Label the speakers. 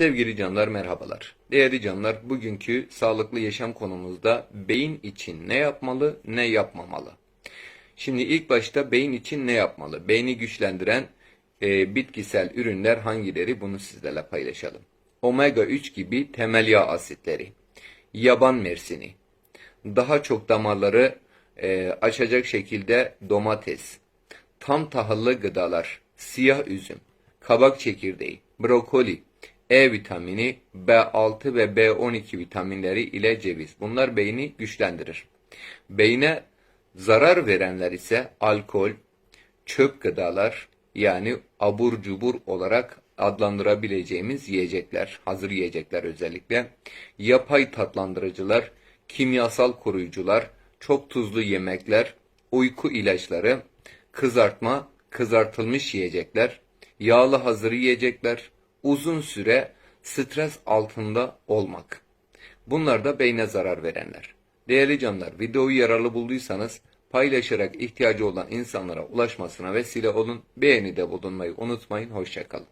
Speaker 1: Sevgili canlar merhabalar. Değerli canlar bugünkü sağlıklı yaşam konumuzda beyin için ne yapmalı ne yapmamalı. Şimdi ilk başta beyin için ne yapmalı? Beyni güçlendiren e, bitkisel ürünler hangileri bunu sizlerle paylaşalım. Omega 3 gibi temel yağ asitleri, yaban mersini, daha çok damarları e, açacak şekilde domates, tam tahıllı gıdalar, siyah üzüm, kabak çekirdeği, brokoli, E vitamini, B6 ve B12 vitaminleri ile ceviz. Bunlar beyni güçlendirir. Beyne zarar verenler ise alkol, çöp gıdalar yani abur cubur olarak adlandırabileceğimiz yiyecekler, hazır yiyecekler özellikle, yapay tatlandırıcılar, kimyasal koruyucular, çok tuzlu yemekler, uyku ilaçları, kızartma, kızartılmış yiyecekler, yağlı hazır yiyecekler, uzun süre stres altında olmak. Bunlar da beyne zarar verenler. Değerli canlar, videoyu yararlı bulduysanız paylaşarak ihtiyacı olan insanlara ulaşmasına vesile olun. Beğeni de bulunmayı unutmayın. Hoşçakalın.